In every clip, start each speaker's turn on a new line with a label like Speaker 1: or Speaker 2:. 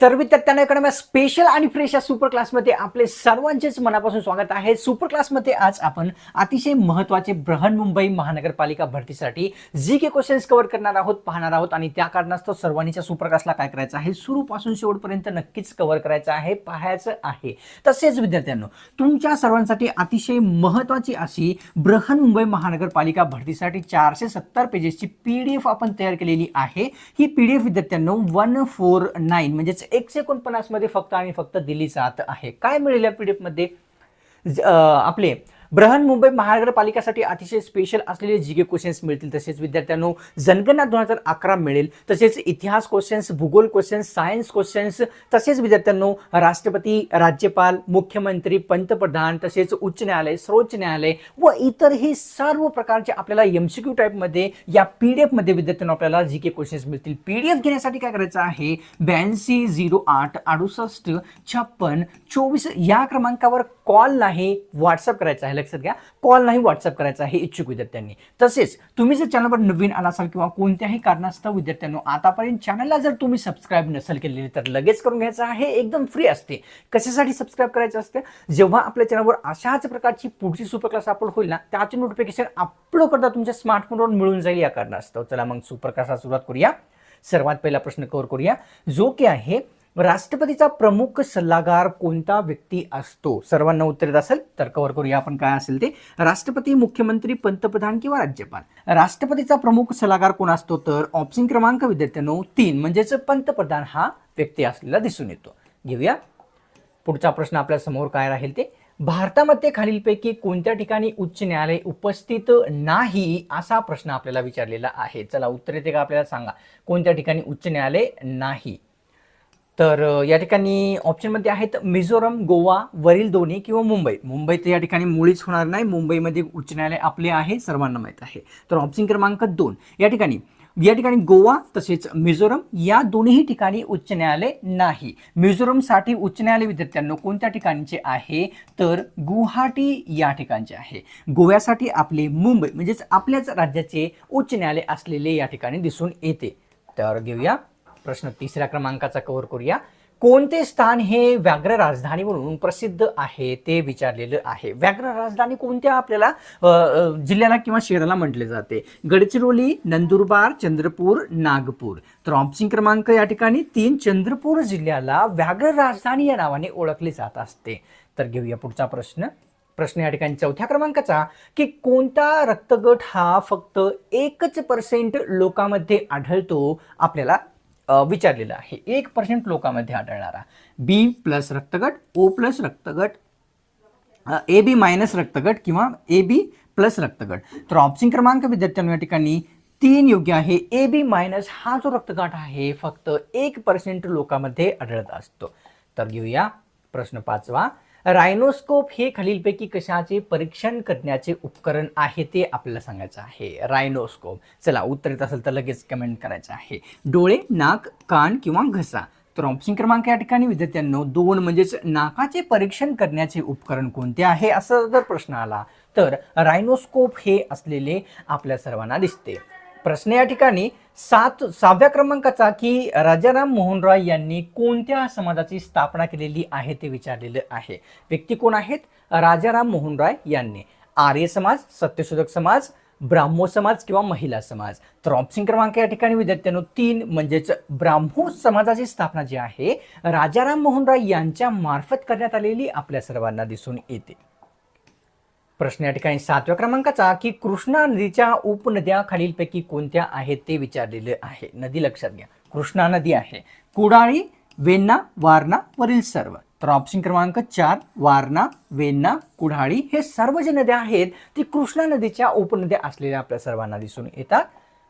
Speaker 1: तर विद्यार्थ्यांना इकडे स्पेशल आणि फ्रेश या सुपर क्लासमध्ये आपले सर्वांचेच मनापासून स्वागत आहे. सुपर क्लासमध्ये आज आपण अतिशय महत्त्वाचे बृहन्मुंबई महानगरपालिका भरतीसाठी जी के क्वेश्चन्स कव्हर करणार आहोत पाहणार आहोत आणि त्या कारणास्तव सर्वांनीच्या सुपर क्लासला काय करायचं आहे? सुरूपासून शेवटपर्यंत नक्कीच कव्हर करायचं आहे पाहायचं आहे. तसेच विद्यार्थ्यांनो तुमच्या सर्वांसाठी अतिशय महत्त्वाची अशी बृहन्मुंबई महानगरपालिका भरतीसाठी चारशे सत्तर पेजेसची पी डी एफ आपण तयार केलेली आहे. ही पी डी एफ विद्यार्थ्यांनो वन फोर नाईन म्हणजेच एकशे एकोणपन्नासमध्ये फक्त आणि फक्त दिली जात आहे. काय मिळेल या पी डी एफमध्ये आपले ब्रहन मुंबई महानगरपालिकासाठी अतिशय स्पेशल असलेले जी के क्वेश्चन्स मिळतील. तसेच विद्यार्थ्यांनो जनगणना दोन हजार अकरा मिळेल. तसेच इतिहास क्वेश्चन्स भूगोल क्वेश्चन्स सायन्स क्वेश्चन्स तसेच विद्यार्थ्यांनो राष्ट्रपती राज्यपाल मुख्यमंत्री पंतप्रधान तसेच उच्च न्यायालय सर्वोच्च न्यायालय व इतरही सर्व प्रकारचे आपल्याला एम सी क्यू टाईपमध्ये या पी डी एफमध्ये विद्यार्थ्यांनो आपल्याला जी के क्वेश्चन्स मिळतील. पी डी एफ घेण्यासाठी काय करायचं आहे? ब्याऐंशी झिरो आठ अडुसष्ट छप्पन चोवीस या क्रमांकावर कॉल नाही व्हॉट्सअप करायचा आहे. लक्षात घ्या कॉल नाही व्हॉट्सअप करायचा आहे इच्छुक विद्यार्थ्यांनी. तसेच तुम्ही जर चॅनलवर नवीन आला असाल किंवा कोणत्याही कारणास्तव विद्यार्थ्यांनो आतापर्यंत चॅनलला जर तुम्ही सबस्क्राईब नसेल केलेली तर लगेच करून घ्यायचं आहे. एकदम फ्री असते. कशासाठी सबस्क्राईब करायचं असतं? जेव्हा आपल्या चॅनलवर अशाच प्रकारची पुढची सुपर क्लास अपलोड होईल ना त्याचे नोटिफिकेशन अपलोड करता तुमच्या स्मार्टफोनवर मिळून जाईल या कारणास्तव. चला मग सुपर क्लासला सुरुवात करूया. सर्वात पहिला प्रश्न कव्हर करूया. जो की आहे राष्ट्रपतीचा प्रमुख सल्लागार कोणता व्यक्ती असतो? सर्वांना उत्तर येत असेल तर कव्हर करूया आपण काय असेल ते. राष्ट्रपती मुख्यमंत्री पंतप्रधान किंवा राज्यपाल? राष्ट्रपतीचा प्रमुख सल्लागार कोण असतो? तर ऑप्शन क्रमांक विद्यार्थ्यांनो तीन म्हणजेच पंतप्रधान हा व्यक्ती असलेला दिसून येतो. घेऊया. पुढचा प्रश्न आपल्यासमोर काय राहील ते? भारतामध्ये खालीलपैकी कोणत्या ठिकाणी उच्च न्यायालय उपस्थित नाही असा प्रश्न आपल्याला विचारलेला आहे? चला उत्तर येते का आपल्याला? सांगा. कोणत्या ठिकाणी उच्च न्यायालय नाही? तर या ठिकाणी ऑप्शनमध्ये आहेत मिझोरम गोवा वरील दोन्ही किंवा मुंबई. मुंबई तर या ठिकाणी मुळीच होणार नाही. मुंबईमध्ये उच्च न्यायालय आपले आहे सर्वांना माहीत आहे. तर ऑप्शन क्रमांक दोन. या ठिकाणी या ठिकाणी गोवा तसेच मिझोरम या दोन्ही ठिकाणी उच्च न्यायालय नाही. मिझोरमसाठी उच्च न्यायालय विद्यार्थ्यांना कोणत्या ठिकाणचे आहे? तर गुवाहाटी या ठिकाणचे आहे. गोव्यासाठी आपले मुंबई म्हणजेच आपल्याच राज्याचे उच्च न्यायालय असलेले या ठिकाणी दिसून येते. तर घेऊया. प्रश्न तिसऱ्या क्रमांकाचा कव्हर करूया. कोणते स्थान हे व्याघ्र राजधानी म्हणून प्रसिद्ध आहे ते विचारलेलं आहे. व्याघ्र राजधानी कोणत्या आपल्याला? जिल्ह्याला किंवा शहराला म्हटले जाते. गडचिरोली नंदुरबार चंद्रपूर नागपूर. तर ऑप्शन क्रमांक या ठिकाणी तीन चंद्रपूर जिल्ह्याला व्याघ्र राजधानी या नावाने ओळखले जात असते. तर घेऊया पुढचा प्रश्न. प्रश्न या ठिकाणी चौथ्या क्रमांकाचा. की कोणता रक्तगट हा फक्त एकच पर्सेंट लोकांमध्ये आढळतो? आपल्याला विचारलेलं आहे. एक पर्सेंट लोकांमध्ये आढळणारा. बी प्लस रक्तगट ओ प्लस रक्तगट ए बी मायनस रक्तगट किंवा ए बी प्लस रक्तगट. तर ऑप्शन क्रमांक विद्यार्थ्यांना या ठिकाणी तीन योग्य आहे. ए बी मायनस हा जो रक्तगट आहे फक्त एक पर्सेंट लोकांमध्ये आढळत असतो. तर घेऊया प्रश्न पाचवा. रायनोस्कोप हे खालीलपैकी कशाचे परीक्षण करण्याचे उपकरण आहे ते आपल्याला सांगायचं आहे. रायनोस्कोप. चला उत्तर येत असेल तर लगेच कमेंट करायचं आहे. डोळे नाक कान किंवा घसा. तर ऑप्शन क्रमांक या ठिकाणी विद्यार्थ्यांनो दोन म्हणजेच नाकाचे परीक्षण करण्याचे उपकरण कोणते आहे? असा जर प्रश्न आला तर रायनोस्कोप हे असलेले आपल्या सर्वांना दिसते. प्रश्न या ठिकाणी सात सहाव्या क्रमांकाचा की राजाराम मोहन रॉय यांनी कोणत्या समाजाची स्थापना केलेली आहे ते विचारलेलं आहे. व्यक्ती कोण आहेत? राजाराम मोहन रॉय यांनी. आर्य समाज सत्यशोधक समाज ब्राह्मो समाज किंवा महिला समाज. तर ऑप्शन क्रमांक या ठिकाणी विद्यार्थ्यांनो तीन म्हणजेच ब्राह्मो समाजाची स्थापना जी आहे राजाराम मोहन रॉय यांच्या मार्फत करण्यात आलेली आपल्या सर्वांना दिसून येते. प्रश्न या ठिकाणी सातव्या क्रमांकाचा की कृष्णा नदीच्या उपनद्या खालीलपैकी कोणत्या आहेत ते विचारलेले आहे. नदी लक्षात घ्या. कृष्णा नदी आहे. कुडाळी वेण्णा वारणा वरील सर्व. तर ऑप्शन क्रमांक चार वारणा वेण्णा कुडाळी हे सर्व जे नद्या आहेत ती कृष्णा नदीच्या उपनद्या असलेल्या आपल्या सर्वांना दिसून येतात.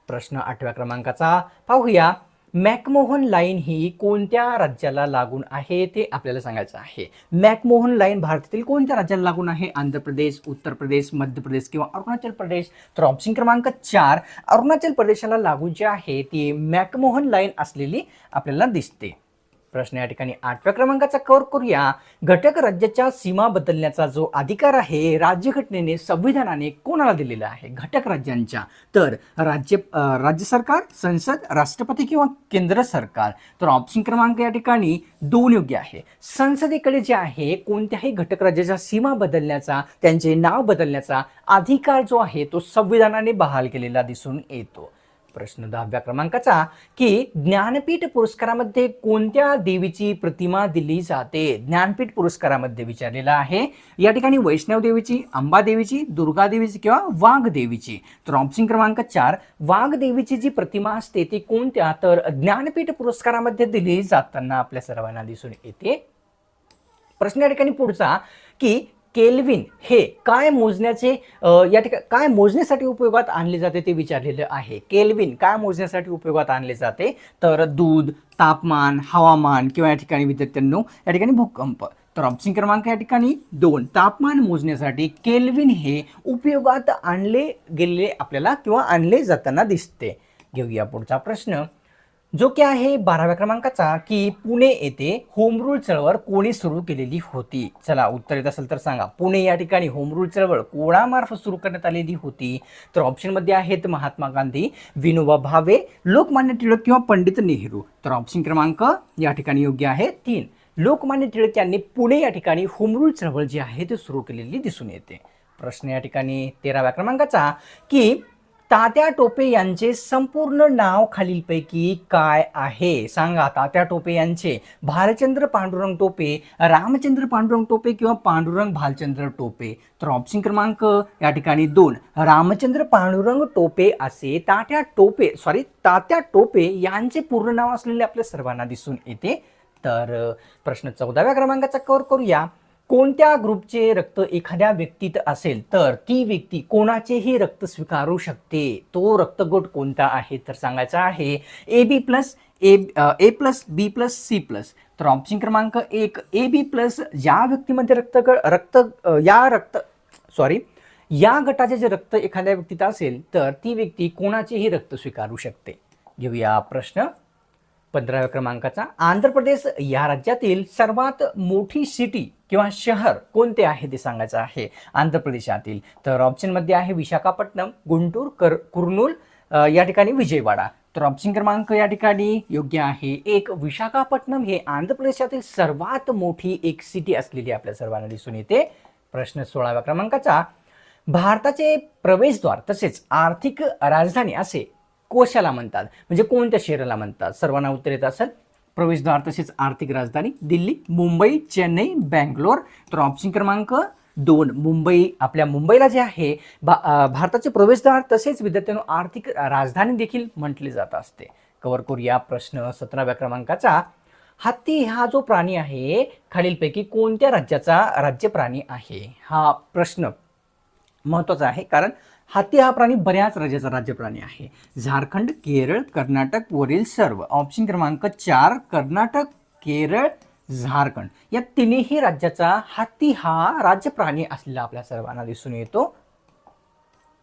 Speaker 1: प्रश्न आठव्या क्रमांकाचा पाहूया. मॅकमोहन लाईन ही कोणत्या राज्याला लागून आहे ते आपल्याला सांगायचं आहे. मॅकमोहन लाईन भारतातील कोणत्या राज्याला लागून आहे? आंध्र प्रदेश उत्तर प्रदेश मध्य प्रदेश किंवा अरुणाचल प्रदेश? तर ऑप्शन क्रमांक चार अरुणाचल प्रदेशाला लागून जी आहे ती मॅकमोहन लाईन असलेली आपल्याला दिसते. प्रश्न या ठिकाणी आठव्या क्रमांकाचा कव्हर करूया. घटक राज्याच्या सीमा बदलण्याचा जो अधिकार आहे राज्यघटनेने संविधानाने कोणाला दिलेला आहे? घटक राज्यांच्या. तर राज्य राज्य सरकार संसद राष्ट्रपती किंवा केंद्र सरकार? तर ऑप्शन क्रमांक या ठिकाणी दोन योग्य आहे. संसदेकडे जे आहे कोणत्याही घटक राज्याच्या सीमा बदलण्याचा त्यांचे नाव बदलण्याचा अधिकार जो आहे तो संविधानाने बहाल केलेला दिसून येतो. प्रश्न दहाव्या क्रमांकाचा की ज्ञानपीठ पुरस्कारामध्ये कोणत्या देवीची प्रतिमा दिली जाते? ज्ञानपीठ पुरस्कारामध्ये विचारलेला आहे या ठिकाणी वैष्णव देवीची अंबादेवीची दुर्गादेवीची किंवा वाघदेवीची तर ऑप्शन क्रमांक चार वाघदेवीची जी प्रतिमा असते ती कोणत्या? तर ज्ञानपीठ पुरस्कारामध्ये दिली जाताना आपल्या सर्वांना दिसून येते. प्रश्न या ठिकाणी पुढचा की केल्विन हे काय मोजण्याचे या ठिकाणी काय मोजण्यासाठी उपयोगात आणले जाते ते विचारलेलं आहे. केल्विन काय मोजण्यासाठी उपयोगात आणले जाते? तर दूध तापमान हवामान किंवा या ठिकाणी विद्यार्थ्यांनो या ठिकाणी भूकंप. तर ऑप्शन क्रमांक या ठिकाणी दोन तापमान मोजण्यासाठी केल्विन हे उपयोगात आणले गेलेले आपल्याला किंवा आणले जाताना दिसते. घेऊया पुढचा प्रश्न. जो की आहे बाराव्या क्रमांकाचा की पुणे येथे होम रूल चळवळ कोणी सुरू केलेली होती? चला उत्तर येत असेल तर सांगा. पुणे या ठिकाणी होम रूल चळवळ कोणामार्फत सुरू करण्यात आलेली होती? तर ऑप्शनमध्ये आहेत महात्मा गांधी विनोबा भावे लोकमान्य टिळक किंवा पंडित नेहरू. तर ऑप्शन क्रमांक या ठिकाणी योग्य आहे तीन. लोकमान्य टिळक यांनी पुणे या ठिकाणी होमरूल चळवळ जी आहे ती सुरू केलेली दिसून येते. प्रश्न या ठिकाणी तेराव्या क्रमांकाचा की तात्या टोपे यांचे संपूर्ण नाव खालीलपैकी काय आहे? सांगा तात्या टोपे यांचे. भालचंद्र पांडुरंग टोपे रामचंद्र पांडुरंग टोपे किंवा पांडुरंग भालचंद्र टोपे? तर ऑप्शन क्रमांक या ठिकाणी दोन. रामचंद्र पांडुरंग टोपे असे तात्या टोपे सॉरी तात्या टोपे यांचे पूर्ण नाव असलेले आपल्या सर्वांना दिसून येते. तर प्रश्न चौदाव्या क्रमांकाचा कवर करूया. कोणत्या ग्रुपचे रक्त एखाद्या व्यक्तीत असेल तर ती व्यक्ती कोणाचेही रक्त स्वीकारू शकते. तो रक्तगट कोणता आहे तर सांगायचा आहे A B plus A A plus B plus C plus. तर ऑप्शन क्रमांक एक ए बी प्लस ज्या व्यक्तीमध्ये रक्तगट रक्त या रक्त सॉरी या गटाचे जे रक्त एखाद्या व्यक्तीत असेल तर ती व्यक्ती कोणाचेही रक्त स्वीकारू शकते. घेऊया प्रश्न. पंधराव्या क्रमांकाचा. आंध्र प्रदेश या राज्यातील सर्वात मोठी सिटी किंवा शहर कोणते आहे ते सांगायचं आहे? आंध्र प्रदेशातील. तर ऑप्शनमध्ये आहे विशाखापट्टणम गुंटूर कर कुर्नूल या ठिकाणी विजयवाडा. तर ऑप्शन क्रमांक या ठिकाणी योग्य आहे. एक विशाखापट्टणम हे आंध्र प्रदेशातील सर्वात मोठी एक सिटी असलेली आपल्या सर्वांना दिसून येते. प्रश्न सोळाव्या क्रमांकाचा. भारताचे प्रवेशद्वार तसेच आर्थिक राजधानी असे कोशाला म्हणतात म्हणजे कोणत्या शहराला म्हणतात? सर्वांना उत्तर येत असेल प्रवेशद्वार तसेच आर्थिक राजधानी दिल्ली मुंबई चेन्नई बँगलोर. तर ऑप्शन क्रमांक दोन मुंबई आपल्या मुंबईला जे आहे भा भारताचे प्रवेशद्वार तसेच विद्यार्थ्यांनो आर्थिक राजधानी देखील म्हटले जात असते. कवर करूया प्रश्न सतराव्या क्रमांकाचा. हत्ती हा जो प्राणी आहे खालीलपैकी कोणत्या राज्याचा राज्य प्राणी आहे? हा प्रश्न महत्त्वाचा आहे कारण हत्ती हा प्राणी बऱ्याच राज्याचा राज्य प्राणी आहे. झारखंड केरळ कर्नाटक वरील सर्व. ऑप्शन क्रमांक चार कर्नाटक केरळ झारखंड. या तिन्ही राज्याचा हत्ती हा राज्य प्राणी असलेला आपल्या सर्वांना दिसून येतो.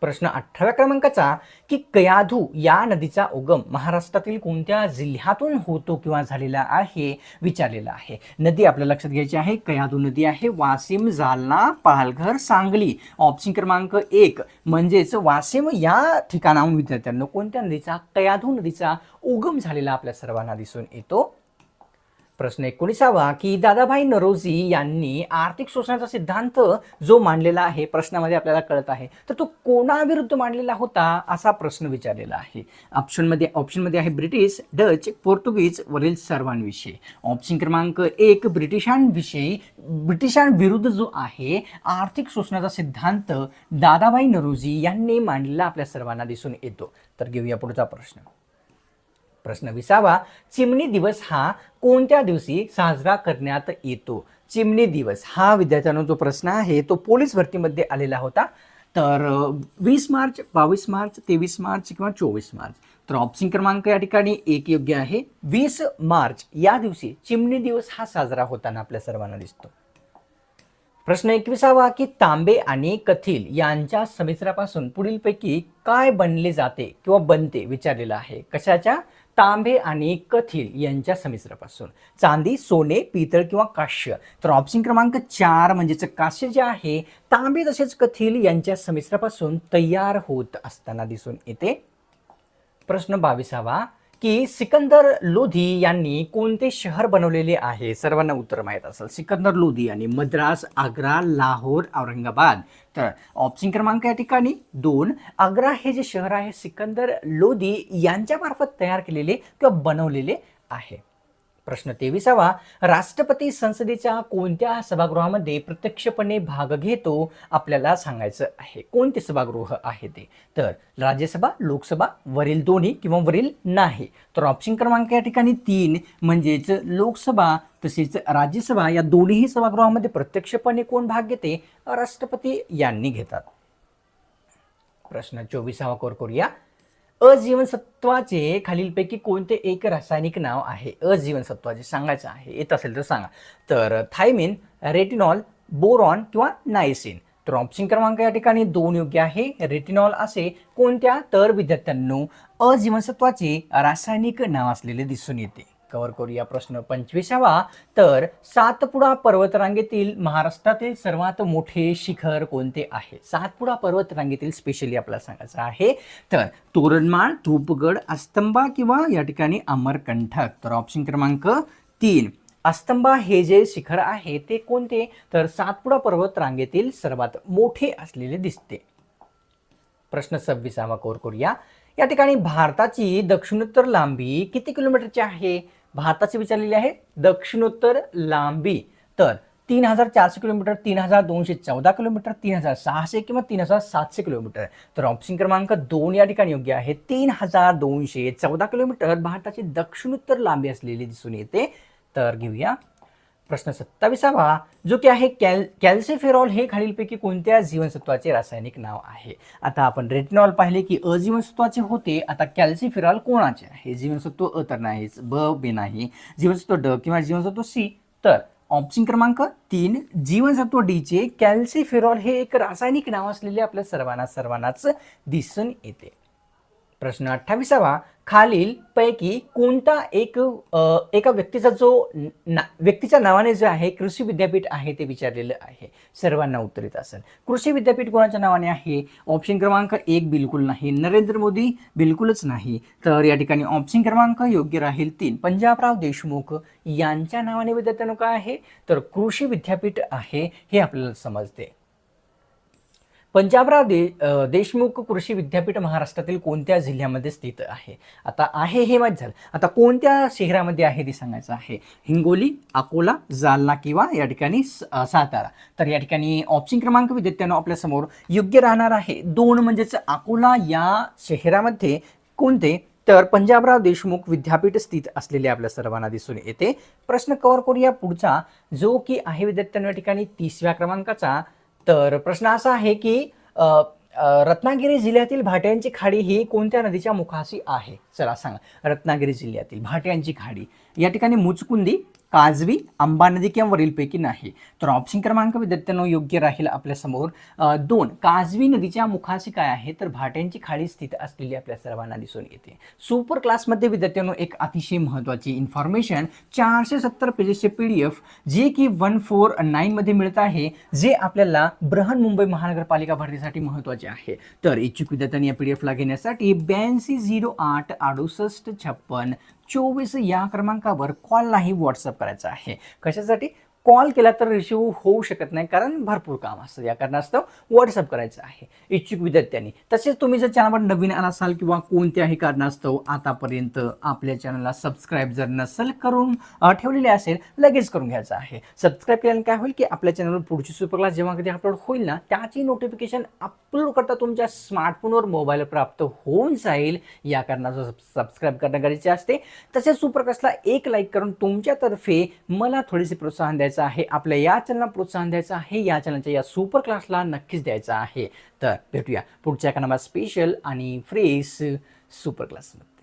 Speaker 1: प्रश्न अठराव्या क्रमांकाचा की कयाधू या नदीचा उगम महाराष्ट्रातील कोणत्या जिल्ह्यातून होतो किंवा झालेला आहे विचारलेला आहे. नदी आपल्या लक्षात घ्यायची आहे कयाधू नदी आहे वाशिम जालना पालघर सांगली. ऑप्शन क्रमांक एक म्हणजेच वाशिम या ठिकाणाहून विद्यार्थ्यांना कोणत्या नदीचा कयाधू नदीचा उगम झालेला आपल्या सर्वांना दिसून येतो. प्रश्न एकोणीसावा की दादाभाई नरोजी यांनी आर्थिक शोषणाचा सिद्धांत जो मांडलेला आहे प्रश्नामध्ये आपल्याला कळत आहे तर तो कोणाविरुद्ध मांडलेला होता असा प्रश्न विचारलेला आहे. ऑप्शनमध्ये ऑप्शनमध्ये आहे ब्रिटिश डच पोर्तुगीज वरील सर्वांविषयी. ऑप्शन क्रमांक एक ब्रिटिशांविषयी. ब्रिटिशांविरुद्ध जो आहे आर्थिक शोषणाचा सिद्धांत दादाभाई नरोजी यांनी मांडलेला आपल्या सर्वांना दिसून येतो. तर घेऊया पुढचा प्रश्न. प्रश्न विसावा. चिमणी दिवस हा कोणत्या दिवशी साजरा करण्यात येतो? चिमणी दिवस हा विद्यार्थ्यांना जो प्रश्न आहे तो पोलीस भरतीमध्ये आलेला होता. तर वीस मार्च बावीस मार्च तेवीस मार्च किंवा चोवीस मार्च. तर ऑप्शन क्रमांक या ठिकाणी एक योग्य आहे. वीस मार्च या दिवशी चिमणी दिवस हा साजरा होताना आपल्या सर्वांना दिसतो. प्रश्न एकविसावा की तांबे आणि कथील यांच्या समिश्रापासून पुढीलपैकी काय बनले जाते किंवा बनते विचारलेलं आहे. कशाच्या? तांबे आणि कथील यांच्या समिश्रापासून. चांदी सोने पितळ किंवा काश्य. तर ऑप्शन क्रमांक चार म्हणजेच काश्य जे आहे तांबे तसेच कथील यांच्या समिश्रापासून तयार होत असताना दिसून येते. प्रश्न बावीसावा. की सिकंदर लोधी यांनी कोणते शहर बनवलेले आहे? सर्वांना उत्तर माहीत असेल. सिकंदर लोधी यांनी मद्रास आग्रा लाहोर औरंगाबाद. तर ऑप्शन क्रमांक या ठिकाणी दोन. आग्रा हे जे शहर आहे सिकंदर लोधी यांच्यामार्फत तयार केलेले किंवा बनवलेले आहे. प्रश्न तेविसावा राष्ट्रपती संसदेच्या कोणत्या सभागृहामध्ये प्रत्यक्षपणे भाग घेतो आपल्याला सांगायचं आहे. कोणते सभागृह आहे ते? तर राज्यसभा लोकसभा वरील दोन्ही किंवा वरील नाही. तर ऑप्शन क्रमांक या ठिकाणी तीन म्हणजेच लोकसभा तसेच राज्यसभा या दोन्हीही सभागृहामध्ये प्रत्यक्षपणे कोण भाग घेते? राष्ट्रपती यांनी घेतात. प्रश्न चोवीसावा कोर करूया. अजीवनसत्वाचे खालीलपैकी कोणते एक रासायनिक नाव आहे? अजीवनसत्वाचे सांगायचं आहे. येत असेल तर सांगा. तर थायमिन रेटिनॉल बोरॉन किंवा नायसिन. तर ऑप्शन क्रमांक या ठिकाणी दोन योग्य आहे. रेटिनॉल असे कोणत्या? तर विद्यार्थ्यांनो अजीवनसत्वाचे रासायनिक नाव असलेले दिसून येते. कव्हर करूया प्रश्न पंचवीसावा. तर सातपुडा पर्वतरांगेतील महाराष्ट्रातील सर्वात मोठे शिखर कोणते आहे? सातपुडा पर्वतरांगेतील स्पेशली आपल्याला सांगायचं आहे तर तोरणमाळ धूपगड अस्तंबा किंवा या ठिकाणी अमरकंठक. तर ऑप्शन क्रमांक तीन. अस्तंबा हे जे शिखर आहे ते कोणते? तर सातपुडा पर्वत रांगेतील सर्वात मोठे असलेले दिसते. प्रश्न सव्वीसावा कोर करूया. या ठिकाणी भारताची दक्षिणोत्तर लांबी किती किलोमीटरची आहे? भारताची विचारलेली आहे दक्षिणोत्तर लांबी. तर तीन हजार चारशे किलोमीटर तीन हजार दोनशे चौदा किलोमीटर तीन हजार सहाशे किंवा तीन हजार सातशे किलोमीटर. तर ऑप्शन क्रमांक दोन या ठिकाणी योग्य आहे. तीन हजार दोनशे चौदा किलोमीटर भारताची दक्षिणोत्तर लांबी असलेली दिसून येते. तर घेऊया. प्रश्न सत्ताविसावा जो की आहे कॅल कॅल्सिफेरॉल हे खालीलपैकी कोणत्या जीवनसत्वाचे रासायनिक नाव आहे? आता आपण रेटिनॉल पाहिले की अजीवनसत्वाचे होते. आता कॅल्सिफेरॉल कोणाचे आहे? जीवनसत्व अ तर नाहीच ब बे नाही. जीवनसत्व ड किंवा जीवनसत्व सी. तर ऑप्शन क्रमांक तीन जीवनसत्व डीचे कॅल्सिफेरॉल हे एक रासायनिक नाव असलेले आपल्या सर्वांना सर्वांनाच दिसून येते. प्रश्न अठ्ठावीसावा. खालील पैकी कोणता एक एका व्यक्तीचा जो ना व्यक्तीच्या नावाने जे आहे कृषी विद्यापीठ आहे ते विचारलेलं आहे. सर्वांना उत्तरित असेल. कृषी विद्यापीठ कोणाच्या नावाने आहे? ऑप्शन क्रमांक एक बिलकुल नाही. नरेंद्र मोदी बिलकुलच नाही. तर या ठिकाणी ऑप्शन क्रमांक योग्य राहील तीन. पंजाबराव देशमुख यांच्या नावाने विद्यार्थ्यांना काय आहे? तर कृषी विद्यापीठ आहे हे आपल्याला समजते. पंजाबराव दे देशमुख कृषी विद्यापीठ महाराष्ट्रातील कोणत्या जिल्ह्यामध्ये स्थित आहे? आता आहे हे माहीत झालं. आता कोणत्या शहरामध्ये आहे ते सांगायचं आहे? हिंगोली अकोला जालना किंवा या ठिकाणी स- सातारा. तर या ठिकाणी ऑप्शन क्रमांक विद्यार्थ्यांना आपल्यासमोर योग्य राहणार आहे. दोन म्हणजेच अकोला या शहरामध्ये कोणते? तर पंजाबराव देशमुख विद्यापीठ स्थित असलेले आपल्या सर्वांना दिसून येते. प्रश्न कव्हर करूया पुढचा. जो की आहे विद्यार्थ्यांना या ठिकाणी तिसव्या क्रमांकाचा. तर प्रश्न असा आहे की रत्नागिरी जिल्ह्यातील भाट्यांची खाडी ही कोणत्या नदीच्या मुखाशी आहे? चला सांगा. रत्नागिरी जिल्ह्यातील भाट्यांची खाडी. या ठिकाणी मुचकुंदी काजवी आंबा नदी किंवा वरीलपैकी नाही. तर ऑप्शन क्रमांक विद्यार्थ्यांना योग्य राहील आपल्यासमोर दोन काजवी नदीच्या मुखाशी काय आहे? तर भाट्यांची खाडी स्थित असलेली आपल्या सर्वांना दिसून येते. सुपर क्लासमध्ये विद्यार्थ्यांनो एक अतिशय महत्त्वाची इन्फॉर्मेशन चारशे सत्तर पेजेसचे पी डी एफ जे की वन फोर नाईनमध्ये मिळत आहे जे आपल्याला बृहन मुंबई महानगरपालिका भरतीसाठी महत्त्वाचे आहे. तर इच्छुक विद्यार्थ्यांनी या पी डी एफला घेण्यासाठी ब्याऐंशी झिरो आठ अडुसष्ट छप्पन चोवीस या क्रमांकावर कॉल नाही व्हॉट्सअप करायचा आहे. कशासाठी? कॉल केला तर रिसिव्ह होऊ शकत नाही कारण भरपूर काम असतं. या कारणास्तव व्हॉट्सअप करायचं आहे. इच्छुक विद्यार्थ्यांनी. तसेच तुम्ही जर चॅनलवर नवीन आला असाल किंवा कोणत्याही कारणास्तव आतापर्यंत आपल्या चॅनलला सबस्क्राईब जर नसेल करून ठेवलेले असेल लगेच करून घ्यायचं आहे. सबस्क्राईब केल्याने काय होईल की आपल्या चॅनलवर पुढची सुपरक्लास जेव्हा कधी अपलोड होईल ना त्याची नोटिफिकेशन अपलोड करता तुमच्या स्मार्टफोनवर मोबाईल प्राप्त होऊन जाईल. या कारणाचं सबस्क्राईब करणं गरजेचे असते. तसेच सुपरक्लासला एक लाईक करून तुमच्यातर्फे मला थोडेसे प्रोत्साहन द्यायचं आहे आपल्या या चॅनलला प्रोत्साहन द्यायचं आहे या चॅनलच्या या सुपर क्लासला नक्कीच द्यायचं आहे. तर भेटूया पुढच्या एका नंबर स्पेशल आणि फ्रेश सुपर क्लासमध्ये